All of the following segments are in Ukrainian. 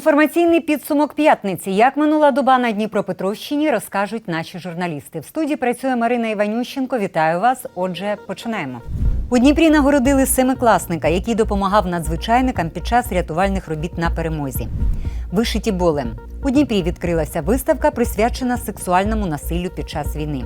Інформаційний підсумок п'ятниці. Як минула доба на Дніпропетровщині, розкажуть наші журналісти. В студії працює Марина Іванющенко. Вітаю вас. Отже, починаємо. У Дніпрі нагородили семикласника, який допомагав надзвичайникам під час рятувальних робіт на перемозі. Вишиті болем. У Дніпрі відкрилася виставка, присвячена сексуальному насиллю під час війни.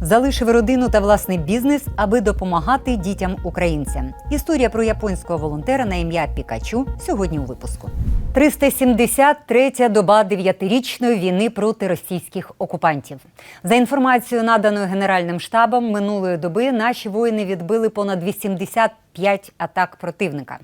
Залишив родину та власний бізнес, аби допомагати дітям українцям. Історія про японського волонтера на ім'я Пікачу сьогодні у випуску. 373-я доба дев'ятирічної війни проти російських окупантів. За інформацією, наданою Генеральним штабом, минулої доби наші воїни відбили понад 85 атак противника.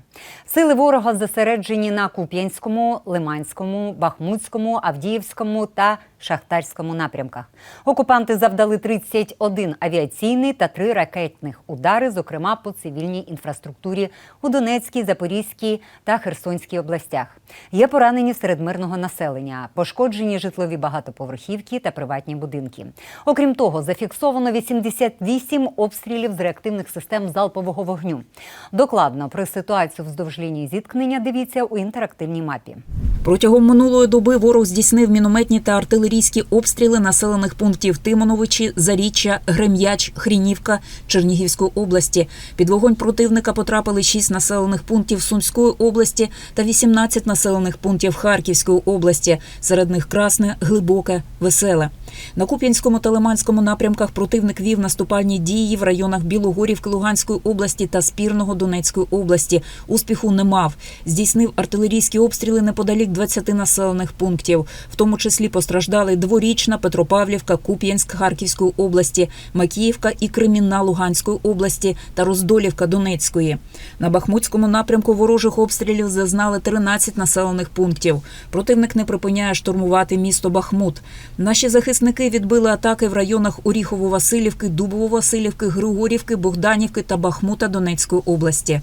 Сили ворога зосереджені на Куп'янському, Лиманському, Бахмутському, Авдіївському та Шахтарському напрямках. Окупанти завдали 31 авіаційний та 3 ракетних удари, зокрема по цивільній інфраструктурі у Донецькій, Запорізькій та Херсонській областях. Є поранені серед мирного населення, пошкоджені житлові багатоповерхівки та приватні будинки. Окрім того, зафіксовано 88 обстрілів з реактивних систем залпового вогню. Докладно про ситуацію вздовж лінії зіткнення дивіться у інтерактивній мапі. Протягом минулої доби ворог здійснив мінометні та артилерійські обстріли населених пунктів Тимоновичі, Заріччя, Грем'яч, Хрінівка Чернігівської області. Під вогонь противника потрапили 6 населених пунктів Сумської області та 18 населених пунктів Харківської області. Серед них Красне, Глибоке, Веселе. На Куп'янському та Лиманському напрямках противник вів наступальні дії в районах Білогорівки Луганської області та Спірного Донецької області. Успіху не мав. Здійснив артилерійські обстріли неподалік 20 населених пунктів, в тому числі постраждали дворічна Петропавлівка, Куп'янськ Харківської області, Макіївка і Кремінна Луганської області та Роздолівка Донецької. На Бахмутському напрямку ворожих обстрілів зазнали 13 населених пунктів. Противник не припиняє штурмувати місто Бахмут. Наші захисники відбили атаки в районах Оріхово-Василівки, Дубово-Василівки, Григорівки, Богданівки та Бахмута Донецької області.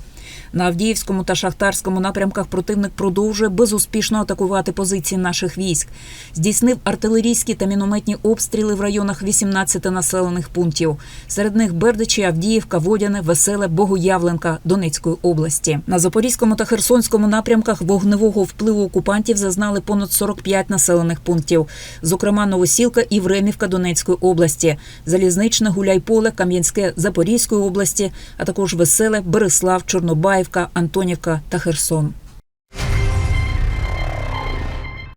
На Авдіївському та Шахтарському напрямках противник продовжує безуспішно атакувати позиції наших військ. Здійснив артилерійські та мінометні обстріли в районах 18 населених пунктів. Серед них Бердичі, Авдіївка, Водяне, Веселе, Богоявленка Донецької області. На Запорізькому та Херсонському напрямках вогневого впливу окупантів зазнали понад 45 населених пунктів, зокрема Новосілка і Времівка Донецької області, Залізничне, Гуляйполе, Кам'янське Запорізької області, а також Веселе, Береслав, Чорнобаївка, Антонівка та Херсон.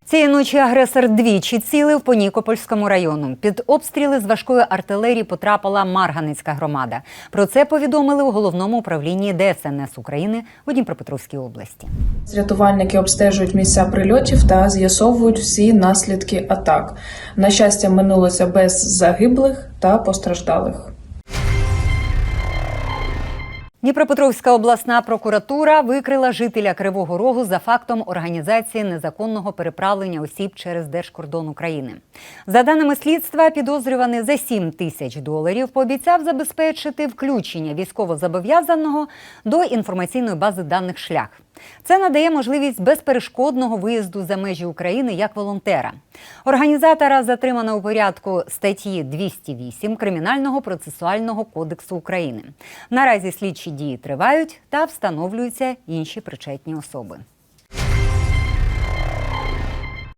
Цієї ночі агресор двічі цілив по Нікопольському району. Під обстріли з важкої артилерії потрапила Марганицька громада. Про це повідомили у головному управлінні ДСНС України у Дніпропетровській області. Рятувальники обстежують місця прильотів та з'ясовують всі наслідки атак. На щастя, минулося без загиблих та постраждалих. Дніпропетровська обласна прокуратура викрила жителя Кривого Рогу за фактом організації незаконного переправлення осіб через держкордон України. За даними слідства, підозрюваний за 7 тисяч доларів пообіцяв забезпечити включення військовозобов'язаного до інформаційної бази даних шлях. Це надає можливість безперешкодного виїзду за межі України як волонтера. Організатора затримано у порядку статті 208 Кримінального процесуального кодексу України. Наразі слідчі дії тривають та встановлюються інші причетні особи.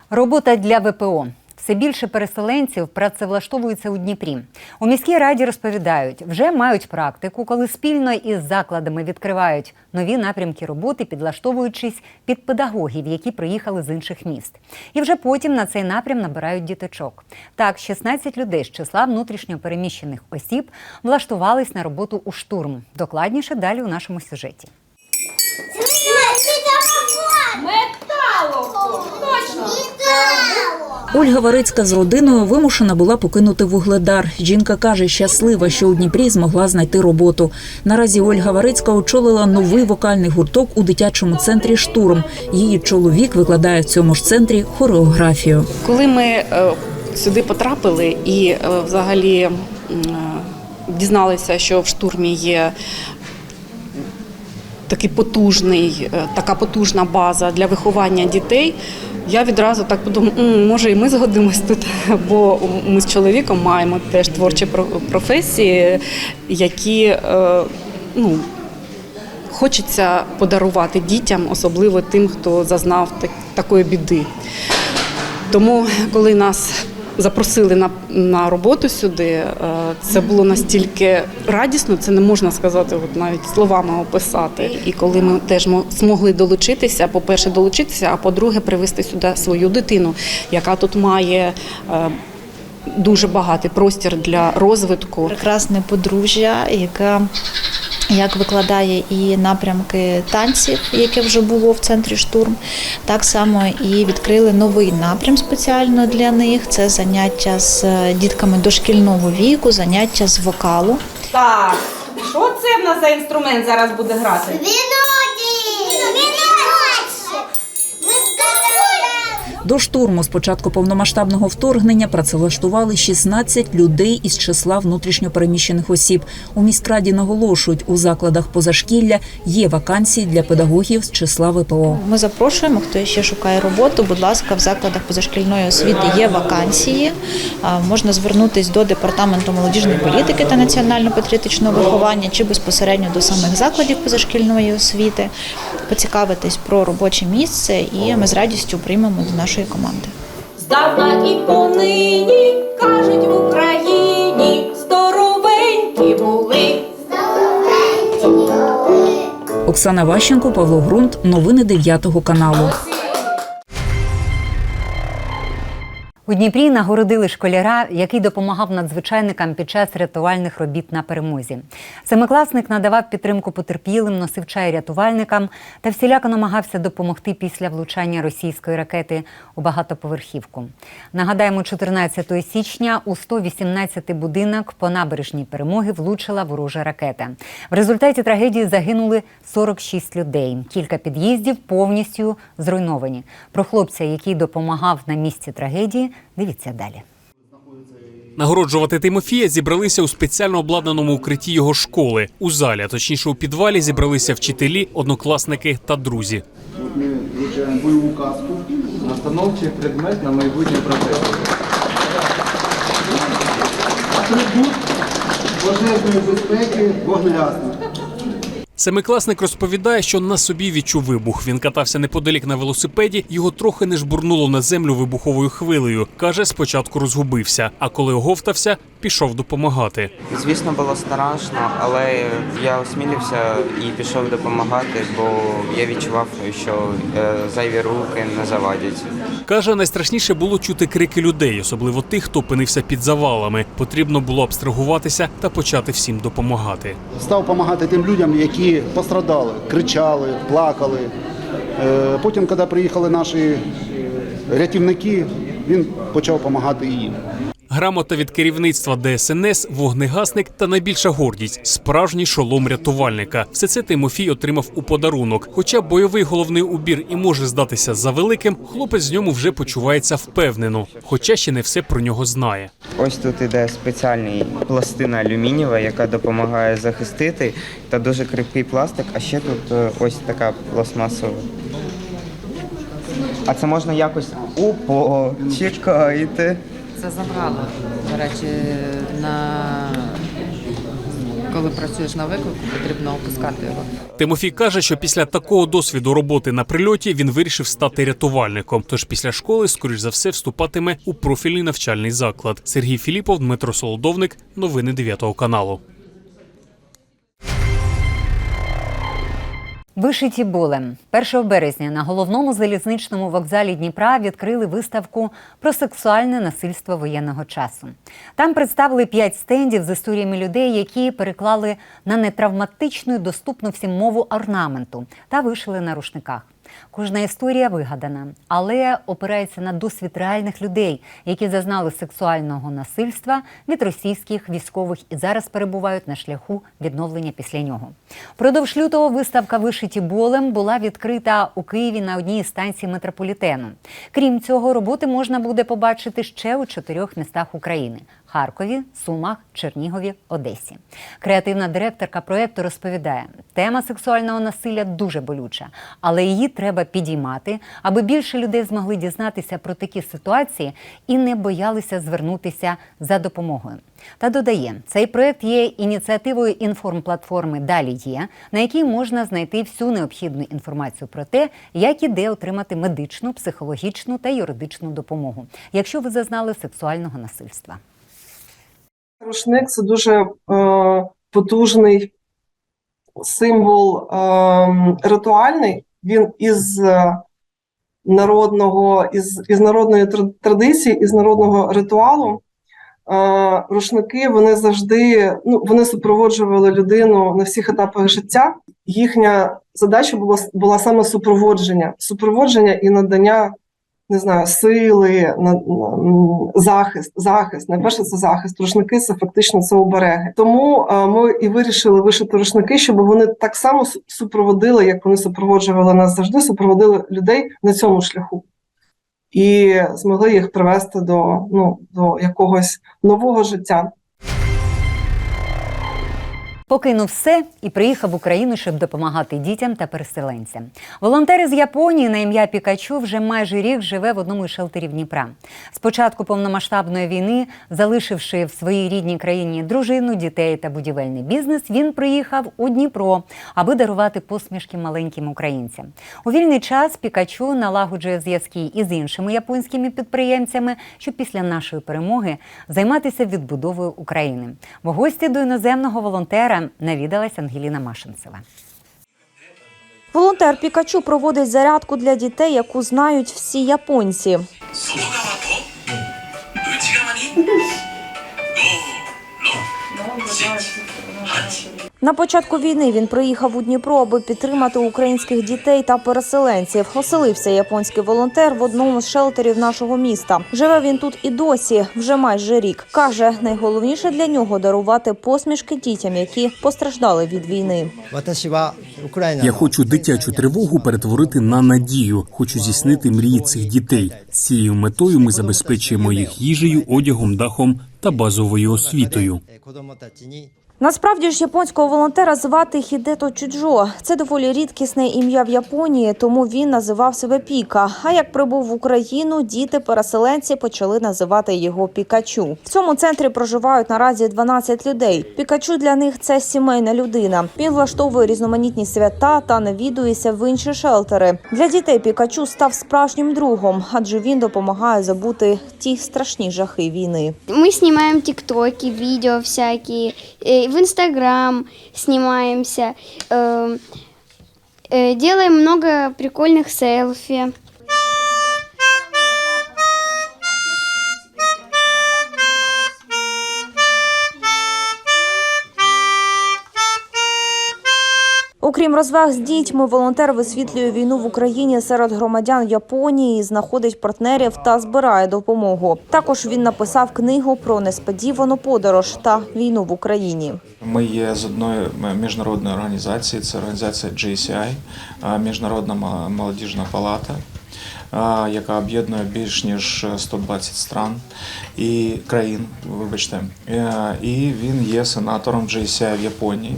Робота для ВПО. Все більше переселенців працевлаштовуються у Дніпрі. У міській раді розповідають, вже мають практику, коли спільно із закладами відкривають нові напрямки роботи, підлаштовуючись під педагогів, які приїхали з інших міст. І вже потім на цей напрям набирають діточок. Так, 16 людей з числа внутрішньо переміщених осіб влаштувались на роботу у штурм. Докладніше далі у нашому сюжеті. Ольга Варицька з родиною вимушена була покинути вугледар. Жінка каже, щаслива, що у Дніпрі змогла знайти роботу. Наразі Ольга Варицька очолила новий вокальний гурток у дитячому центрі Штурм. Її чоловік викладає в цьому ж центрі хореографію. Коли ми е, сюди потрапили і е, взагалі е, дізналися, що в штурмі є такий потужний, е, така потужна база для виховання дітей. Я відразу так подумала, може і ми згодимось тут, бо ми з чоловіком маємо теж творчі професії, які е, ну, хочеться подарувати дітям, особливо тим, хто зазнав такої біди. Тому, коли нас запросили на, на роботу сюди, е, це було настільки радісно, це не можна сказати, от навіть словами описати. І коли ми теж змогли долучитися, по-перше, долучитися, а по-друге, привезти сюди свою дитину, яка тут має. е, Дуже багатий простір для розвитку. прекрасне подружжя, яке як викладає і напрямки танців, яке вже було в центрі штурм, так само і відкрили новий напрям спеціально для них. Це заняття з е, дітками дошкільного віку, заняття з вокалу. Так, що це в нас за інструмент зараз буде грати? До штурму з початку повномасштабного вторгнення працевлаштували 16 людей із числа внутрішньопереміщених осіб. У міськраді наголошують, у закладах позашкілля є вакансії для педагогів з числа ВПО. Ми запрошуємо, хто ще шукає роботу. Будь ласка, в закладах позашкільної освіти є вакансії. Можна звернутися до департаменту молодіжної політики та національно-патріотичного виховання чи безпосередньо до самих закладів позашкільної освіти, поцікавитись про робоче місце, і ми з радістю приймемо до нашої команди. Здавна і понині кажуть в Україні здоровенькі були. Оксана Ващенко, Павло Грунт. Новини 9 каналу. У Дніпрі нагородили школяра, який допомагав надзвичайникам під час рятувальних робіт на перемозі. Семикласник надавав підтримку потерпілим, носив чай рятувальникам та всіляко намагався допомогти після влучання російської ракети у багатоповерхівку. Нагадаємо, 14 січня у 118 будинок по набережній перемоги влучила ворожа ракета. В результаті трагедії загинули 46 людей. Кілька під'їздів повністю зруйновані. Про хлопця, який допомагав на місці трагедії, дивіться далі. Нагороджувати Тимофія зібралися у спеціально обладнаному укритті його школи. У залі, а точніше у підвалі, зібралися вчителі, однокласники та друзі. Ми вручаємо бойову каску, настановчий предмет на майбутнє процес. Атрибут пожежної безпеки вогнегасник. Семикласник розповідає, що на собі відчув вибух. Він катався неподалік на велосипеді. Його трохи не жбурнуло на землю вибуховою хвилею. каже, спочатку розгубився, а коли оговтався, пішов допомагати. Звісно, було страшно, але я осмілився і пішов допомагати, бо я відчував, що е, зайві руки не завадять. Каже, найстрашніше було чути крики людей, особливо тих, хто опинився під завалами. Потрібно було абстрагуватися та почати всім допомагати. став допомагати тим людям, які пострадали, кричали, плакали. Е, Потім, коли приїхали наші рятівники, він почав допомагати їм. Грамота від керівництва ДСНС, вогнегасник та найбільша гордість справжній шолом рятувальника. Все це Тимофій отримав у подарунок. Хоча бойовий головний убір і може здатися за великим, хлопець з ньому вже почувається впевнено, хоча ще не все про нього знає. Ось тут іде спеціальний пластина алюмінієва, яка допомагає захистити, та дуже крихкий пластик, а ще тут е, ось така пластмасова. А це можна якось. Опо, чекайте. Це забрали. До речі, на коли працюєш на виклику, потрібно опускати його. Тимофій каже, що після такого досвіду роботи на прильоті він вирішив стати рятувальником. Тож після школи, скоріш за все, вступатиме у профільний навчальний заклад. Сергій Філіпов, Дмитро Солодовник, новини 9 каналу. Вишиті болем 1 березня на головному залізничному вокзалі Дніпра відкрили виставку про сексуальне насильство воєнного часу. Там представили п'ять стендів з історіями людей, які переклали на нетравматичну доступну всім мову орнаменту та вишили на рушниках. Кожна історія вигадана, але опирається на досвід реальних людей, які зазнали сексуального насильства від російських військових і зараз перебувають на шляху відновлення після нього. Продовж лютого виставка Вишиті болем була відкрита у Києві на одній із станцій метрополітену. Крім цього, роботи можна буде побачити ще у чотирьох містах України: Харкові, Сумах, Чернігові, Одесі. Креативна директорка проєкту розповідає, тема сексуального насилля дуже болюча, але її треба підіймати, аби більше людей змогли дізнатися про такі ситуації і не боялися звернутися за допомогою. Та додає, цей проєкт є ініціативою інформплатформи Далі є, на якій можна знайти всю необхідну інформацію про те, як і де отримати медичну, психологічну та юридичну допомогу, якщо ви зазнали сексуального насильства. Рушник це дуже е, потужний символ е, ритуальний. Він із е, народного, із, із народної традиції, із народного ритуалу. Е, рушники вони завжди ну, вони супроводжували людину на всіх етапах життя. Їхня задача була, була саме супроводження, супроводження і надання не знаю, сили, на, захист, захист. Найперше це захист. Рушники це фактично це обереги. Тому е, ми і вирішили вишити рушники, щоб вони так само супроводили, як вони супроводжували нас завжди, супроводили людей на цьому шляху. І змогли їх привести до, ну, до якогось нового життя. Покинув все і приїхав в Україну, щоб допомагати дітям та переселенцям. Волонтер із Японії на ім'я Пікачу вже майже рік живе в одному із шелтерів Дніпра. З початку повномасштабної війни, залишивши в своїй рідній країні дружину, дітей та будівельний бізнес, він приїхав у Дніпро, аби дарувати посмішки маленьким українцям. У вільний час Пікачу налагоджує зв'язки із іншими японськими підприємцями, щоб після нашої перемоги займатися відбудовою України. В гості до іноземного волонтера навідалась Ангеліна Машинцева. Волонтер Пікачу проводить зарядку для дітей, яку знають всі японці. На початку війни він приїхав у Дніпро, аби підтримати українських дітей та переселенців. Оселився японський волонтер в одному з шелтерів нашого міста. Живе він тут і досі, вже майже рік. Каже, найголовніше для нього дарувати посмішки дітям, які постраждали від війни. Я хочу дитячу тривогу перетворити на надію. Хочу здійснити мрії цих дітей. З цією метою ми забезпечуємо їх їжею, одягом, дахом та базовою освітою. Насправді ж японського волонтера звати Хідето Чуджо. Це доволі рідкісне ім'я в Японії, тому він називав себе Піка. А як прибув в Україну, діти-переселенці почали називати його Пікачу. В цьому центрі проживають наразі 12 людей. Пікачу для них це сімейна людина. Він влаштовує різноманітні свята та навідується в інші шелтери. Для дітей Пікачу став справжнім другом, адже він допомагає забути ті страшні жахи війни. Мы снимаем тиктоки, видео всякие, э, в Инстаграм снимаемся, э, э, делаем много прикольных селфи. Окрім розваг з дітьми, волонтер висвітлює війну в Україні серед громадян Японії, знаходить партнерів та збирає допомогу. Також він написав книгу про несподівану подорож та війну в Україні. Ми є з одної міжнародної організації, це організація JCI, Міжнародна молодіжна палата, яка об'єднує більш ніж 120 стран і країн. Вибачте, Е, і він є сенатором JCI в Японії.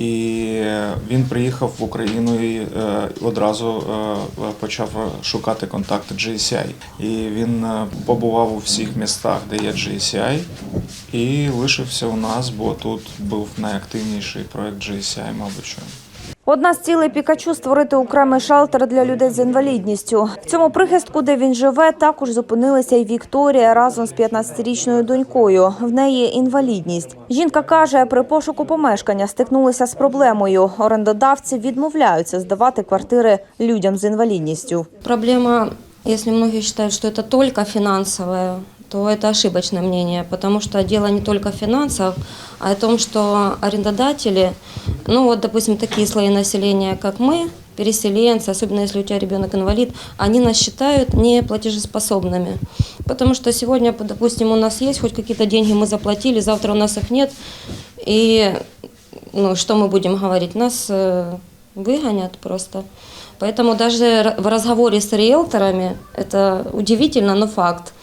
І він приїхав в Україну і е, одразу е, почав шукати контакти GCI. І він е, побував у всіх містах, де є GCI, і лишився у нас, бо тут був найактивніший проект GCI, мабуть. Що. Одна з цілей Пікачу створити окремий шелтер для людей з інвалідністю. В цьому прихистку, де він живе, також зупинилася й Вікторія разом з 15-річною донькою. В неї інвалідність. Жінка каже, при пошуку помешкання стикнулися з проблемою. Орендодавці відмовляються здавати квартири людям з інвалідністю. Проблема, если многие считают, что это только финансовая, то это ошибочное мнение, потому что дело не только в финансах, а о том, что арендодатели, ну вот, допустим, такие слои населения, как мы, переселенцы, особенно если у тебя ребенок инвалид, они нас считают неплатежеспособными. Потому что сегодня, допустим, у нас есть хоть какие-то деньги мы заплатили, завтра у нас их нет, и ну, что мы будем говорить? Нас э, выгонят просто. Поэтому даже в разговоре с риэлторами, это удивительно, но факт,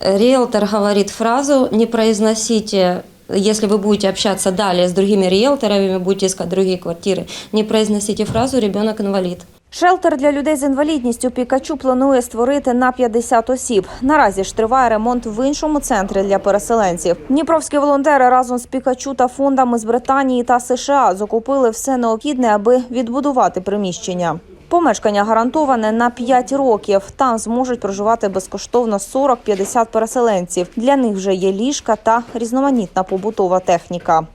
риэлтор говорит фразу «не произносите если вы будете общаться далее с другими риэлторами, будете искать другие квартиры, не произносите фразу «ребенок инвалид». Шелтер для людей з інвалідністю Пікачу планує створити на 50 осіб. Наразі ж триває ремонт в іншому центрі для переселенців. Дніпровські волонтери разом з Пікачу та фондами з Британії та США закупили все необхідне, аби відбудувати приміщення. Помешкання гарантоване на 5 років. Там зможуть проживати безкоштовно 40-50 переселенців. Для них вже є ліжка та різноманітна побутова техніка.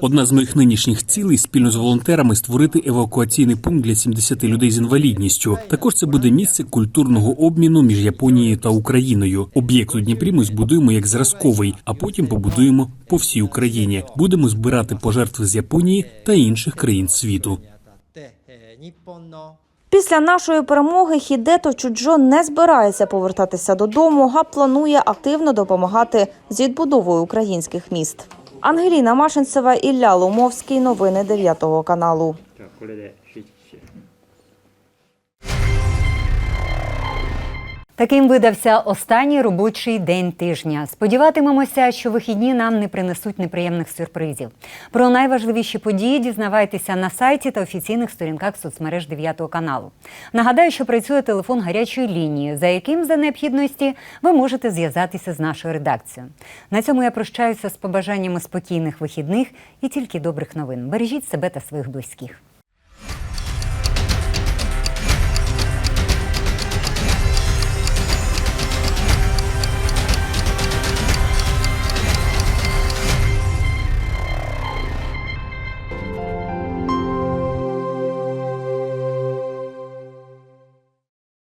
Одна з моїх нинішніх цілей спільно з волонтерами створити евакуаційний пункт для 70 людей з інвалідністю. Також це буде місце культурного обміну між Японією та Україною. Об'єкт у Дніпрі ми збудуємо як зразковий, а потім побудуємо по всій Україні. Будемо збирати пожертви з Японії та інших країн світу. Після нашої перемоги Хідето Чуджо не збирається повертатися додому, а планує активно допомагати з відбудовою українських міст. Ангеліна Машинцева, Ілля Ломовський. Новини 9 каналу. Таким видався останній робочий день тижня. Сподіватимемося, що вихідні нам не принесуть неприємних сюрпризів. Про найважливіші події дізнавайтеся на сайті та офіційних сторінках соцмереж 9 каналу. Нагадаю, що працює телефон гарячої лінії, за яким за необхідності ви можете зв'язатися з нашою редакцією. На цьому я прощаюся з побажаннями спокійних вихідних і тільки добрих новин. Бережіть себе та своїх близьких.